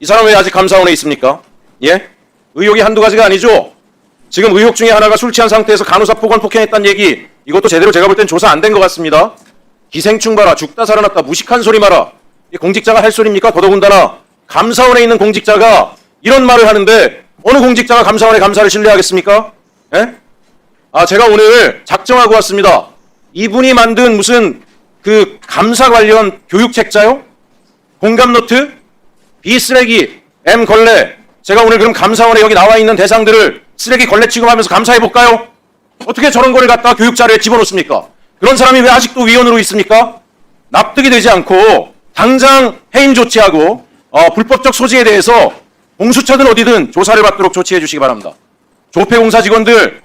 이 사람 왜 아직 감사원에 있습니까? 예? 의혹이 한두 가지가 아니죠. 지금 의혹 중에 하나가 술 취한 상태에서 간호사 폭언 폭행했다는 얘기 이것도 제대로 제가 볼 땐 조사 안 된 것 같습니다. 기생충 봐라 죽다 살아났다 무식한 소리 마라 이 공직자가 할 소리입니까? 더더군다나 감사원에 있는 공직자가 이런 말을 하는데 어느 공직자가 감사원의 감사를 신뢰하겠습니까? 예? 아 제가 오늘 작정하고 왔습니다. 이분이 만든 무슨 그 감사 관련 교육 책자요? 공감 노트? 비쓰레기, M 걸레. 제가 오늘 그럼 감사원에 여기 나와 있는 대상들을 쓰레기 걸레 취급하면서 감사해 볼까요? 어떻게 저런 거를 갖다 교육 자료에 집어넣습니까? 그런 사람이 왜 아직도 위원으로 있습니까? 납득이 되지 않고 당장 해임 조치하고 어, 불법적 소지에 대해서 공수처든 어디든 조사를 받도록 조치해 주시기 바랍니다. 조폐공사 직원들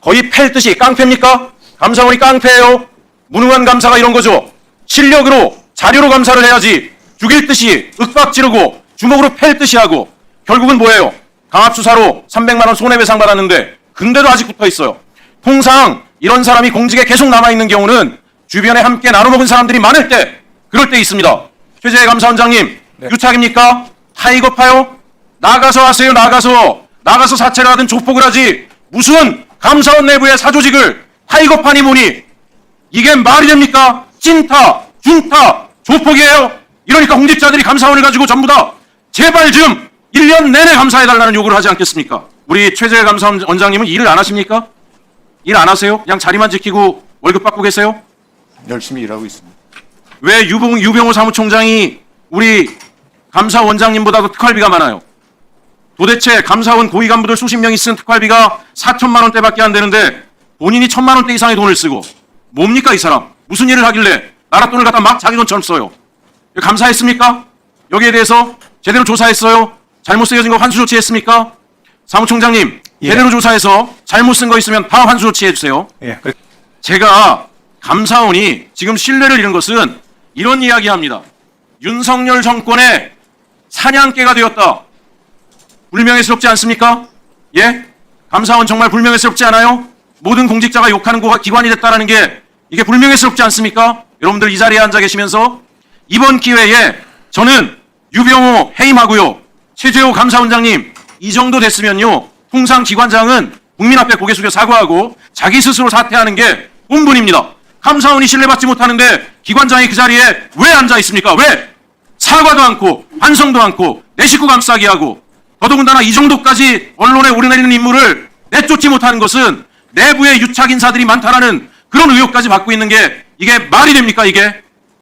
거의 팰 듯이 깡패입니까? 감사원이 깡패예요. 무능한 감사가 이런 거죠. 실력으로 자료로 감사를 해야지 죽일 듯이 윽박 지르고 주먹으로 팰 듯이 하고 결국은 뭐예요? 강압수사로 300만 원 손해배상 받았는데 근데도 아직 붙어 있어요. 통상 이런 사람이 공직에 계속 남아 있는 경우는 주변에 함께 나눠 먹은 사람들이 많을 때 그럴 때 있습니다. 최재해 감사원장님 유착입니까? 타이거파요? 나가서 하세요. 나가서 나가서 사채를 하든 조폭을 하지 무슨 감사원 내부의 사조직을 타이거판이 뭐니 이게 말이 됩니까? 찐타, 준타, 조폭이에요. 이러니까 공직자들이 감사원을 가지고 전부 다 제발 좀 1년 내내 감사해달라는 요구를 하지 않겠습니까? 우리 최재 감사원 원장님은 일을 안 하십니까? 일 안 하세요? 그냥 자리만 지키고 월급 받고 계세요? 열심히 일하고 있습니다. 왜 유병, 유병호 사무총장이 우리 감사원장님보다도 특활비가 많아요? 도대체 감사원 고위 간부들 수십 명이 쓴 특활비가 4천만 원대밖에 안 되는데 본인이 천만 원대 이상의 돈을 쓰고 뭡니까 이 사람? 무슨 일을 하길래 나라 돈을 갖다 막 자기 돈처럼 써요? 감사했습니까? 여기에 대해서 제대로 조사했어요? 잘못 쓰여진 거 환수 조치했습니까? 사무총장님 예. 제대로 조사해서 잘못 쓴 거 있으면 다 환수 조치해 주세요. 예. 그- 제가 감사원이 지금 신뢰를 잃은 것은 이런 이야기합니다. 윤석열 정권의 사냥개가 되었다. 불명예스럽지 않습니까? 예? 감사원 정말 불명예스럽지 않아요? 모든 공직자가 욕하는 기관이 됐다라는 게 이게 불명예스럽지 않습니까? 여러분들 이 자리에 앉아 계시면서 이번 기회에 저는 유병호 해임하고요. 최재호 감사원장님 이 정도 됐으면요. 통상 기관장은 국민 앞에 고개 숙여 사과하고 자기 스스로 사퇴하는 게 본분입니다. 감사원이 신뢰받지 못하는데 기관장이 그 자리에 왜 앉아 있습니까? 왜? 사과도 않고 반성도 않고 내 식구 감싸기 하고 더더군다나 이 정도까지 언론에 오르내리는 인물을 내쫓지 못하는 것은 내부에 유착 인사들이 많다라는 그런 의혹까지 받고 있는 게 이게 말이 됩니까 이게?